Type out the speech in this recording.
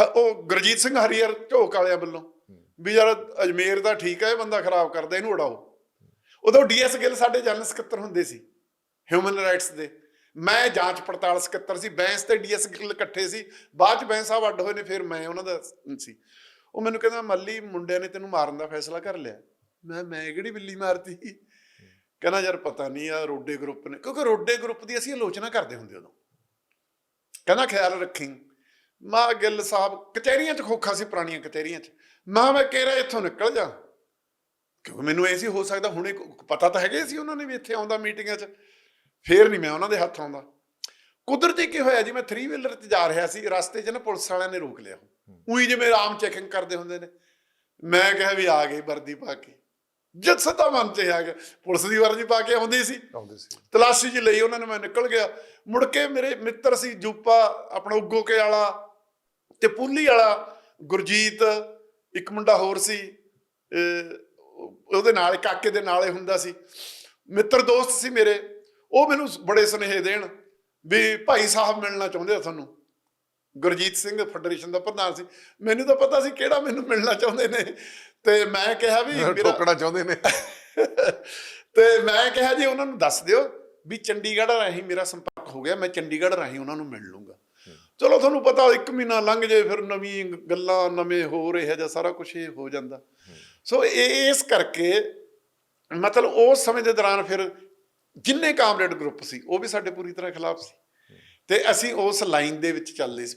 ਉਹ ਗੁਰਜੀਤ ਸਿੰਘ ਹਰੀਅਰ ਝੋਕ ਵਾਲਿਆਂ ਵੱਲੋਂ ਵੀ ਯਾਰ ਅਜਮੇਰ ਦਾ ਠੀਕ ਹੈ, ਇਹ ਬੰਦਾ ਖਰਾਬ ਕਰਦਾ, ਇਹਨੂੰ ਉਡਾਓ। ਉਦੋਂ ਡੀਐਸ ਗਿੱਲ ਸਾਡੇ ਜਨਰਲ ਸਕੱਤਰ ਹੁੰਦੇ ਸੀ ਹਿਊਮਨ ਰਾਈਟਸ ਦੇ। ਮੈਂ ਜਾਂਚ ਪੜਤਾਲ ਸਕੱਤਰ ਸੀ, ਬੈਂਸ ਤੇ ਡੀਐਸ ਗਿੱਲ ਇਕੱਠੇ ਸੀ, ਬਾਅਦ ਚ ਬੈਂਸ ਸਾਹਿਬ ਅੱਡ ਹੋਏ ਨੇ, ਫਿਰ ਮੈਂ ਉਹਨਾਂ ਦਾ ਸੀ। ਉਹ ਮੈਨੂੰ ਕਹਿੰਦਾ, ਮੱਲੀ ਮੁੰਡਿਆਂ ਨੇ ਤੈਨੂੰ ਮਾਰਨ ਦਾ ਫੈਸਲਾ ਕਰ ਲਿਆ। ਮੈਂ ਮੈਂ ਕਿਹੜੀ ਬਿੱਲੀ ਮਾਰਤੀ? ਕਹਿੰਦਾ, ਯਾਰ ਪਤਾ ਨਹੀਂ ਆ, ਰੋਡੇ ਗਰੁੱਪ ਨੇ, ਕਿਉਂਕਿ ਰੋਡੇ ਗਰੁੱਪ ਦੀ ਅਸੀਂ ਆਲੋਚਨਾ ਕਰਦੇ ਹੁੰਦੇ ਉਦੋਂ। ਕਹਿੰਦਾ, ਖਿਆਲ ਰੱਖੀ। ਮਾ ਗਿੱਲ ਸਾਹਿਬ ਕਚਹਿਰੀਆਂ 'ਚ ਖੋਖਾ ਸੀ ਪੁਰਾਣੀਆਂ ਕਚਹਿਰੀਆਂ 'ਚ। ਮਾਂ ਮੈਂ ਕਹਿ ਰਿਹਾ ਇੱਥੋਂ ਨਿਕਲ ਜਾ। ਕਿਉਂਕਿ ਮੈਨੂੰ ਇਹ ਸੀ ਹੋ ਸਕਦਾ ਹੁਣੇ ਕੋ- ਪਤਾ ਤਾਂ ਹੈਗੇ ਸੀ ਉਹਨਾਂ ਨੇ ਵੀ ਇੱਥੇ ਆਉਂਦਾ ਮੀਟਿੰਗਾਂ 'ਚ। ਫੇਰ ਨਹੀਂ ਮੈਂ ਉਹਨਾਂ ਦੇ ਹੱਥ ਆਉਂਦਾ। ਕੁਦਰਤੀ ਕੀ ਹੋਇਆ ਜੀ? ਮੈਂ 3 ਵੀਲਰ ਤੇ ਜਾ ਰਿਹਾ ਸੀ ਰਸਤੇ 'ਚ ਨਾ ਪੁਲਿਸ ਵਾਲਿਆਂ ਨੇ ਰੋਕ ਲਿਆ। ਉਹੀ ਜਿਵੇਂ ਆਮ ਚੈਕਿੰਗ ਕਰਦੇ ਹੁੰਦੇ ਨੇ। ਮੈਂ ਕਿਹਾ ਵੀ ਆ ਗਈ ਵਰਦੀ ਪਾ ਕੇ। ਜਦ ਸਦਾ ਮਨ ਚ ਆ ਗਿਆ ਪੁਲਿਸ ਦੀ ਵਰਦੀ ਪਾ ਕੇ ਆਉਂਦੀ ਸੀ। ਆਉਂਦੇ ਸੀ। ਤਲਾਸ਼ੀ ਜੀ ਲਈ ਉਹਨਾਂ ਨੇ ਮੈਂ ਨਿਕਲ ਗਿਆ। ਮੁੜ ਕੇ ਮੇਰੇ ਮਿੱਤਰ ਸੀ ਜੂਪਾ ਆਪਣਾ ਉਗੋਕੇ ਵਾਲਾ। ਤੇ ਪੁੱਲੀ ਵਾਲਾ ਗੁਰਜੀਤ ਇੱਕ ਮੁੰਡਾ ਹੋਰ ਸੀ ਉਹਦੇ ਨਾਲ ਕਾਕੇ ਦੇ ਨਾਲੇ ਹੁੰਦਾ ਸੀ। ਮਿੱਤਰ ਦੋਸਤ ਸੀ ਮੇਰੇ ਉਹ ਮੈਨੂੰ ਬੜੇ ਸੁਨੇਹੇ ਦੇਣ ਵੀ ਭਾਈ ਸਾਹਿਬ ਮਿਲਣਾ ਚਾਹੁੰਦੇ ਆ ਤੁਹਾਨੂੰ। ਗੁਰਜੀਤ ਸਿੰਘ ਫੈਡਰੇਸ਼ਨ ਦਾ ਪ੍ਰਧਾਨ ਸੀ। ਮੈਨੂੰ ਤਾਂ ਪਤਾ ਸੀ ਕਿਹੜਾ ਮੈਨੂੰ ਮਿਲਣਾ ਚਾਹੁੰਦੇ ਨੇ। ਤੇ ਮੈਂ ਕਿਹਾ ਵੀ ਮੇਰਾ ਠੋਕਣਾ ਚਾਹੁੰਦੇ ਨੇ। ਤੇ ਮੈਂ ਕਿਹਾ ਜੀ ਉਹਨਾਂ ਨੂੰ ਦੱਸ ਦਿਓ ਵੀ ਚੰਡੀਗੜ੍ਹ ਰਾਹੀਂ ਮੇਰਾ ਸੰਪਰਕ ਹੋ ਗਿਆ ਮੈਂ ਚੰਡੀਗੜ੍ਹ ਰਾਹੀਂ ਉਹਨਾਂ ਨੂੰ ਮਿਲ ਲੂੰਗਾ ਚਲੋ ਤੁਹਾਨੂੰ ਪਤਾ ਇੱਕ ਮਹੀਨਾ ਲੰਘ ਜੇ, ਫਿਰ ਨਵੀਂ ਗੱਲਾਂ ਨਵੇਂ ਹੋ ਰਹੇ ਜਾਂ ਸਾਰਾ ਕੁਝ ਇਹ ਹੋ ਜਾਂਦਾ। ਸੋ ਇਸ ਕਰਕੇ ਮਤਲਬ ਉਸ ਸਮੇਂ ਦੇ ਦੌਰਾਨ ਫਿਰ ਜਿੰਨੇ ਕਾਮਰੇਡ ਗਰੁੱਪ ਸੀ, ਉਹ ਵੀ ਸਾਡੇ ਪੂਰੀ ਤਰ੍ਹਾਂ ਖਿਲਾਫ ਸੀ। ਤੇ ਅਸੀਂ ਉਸ ਲਾਈਨ ਦੇ ਵਿੱਚ ਚੱਲਦੇ ਸੀ।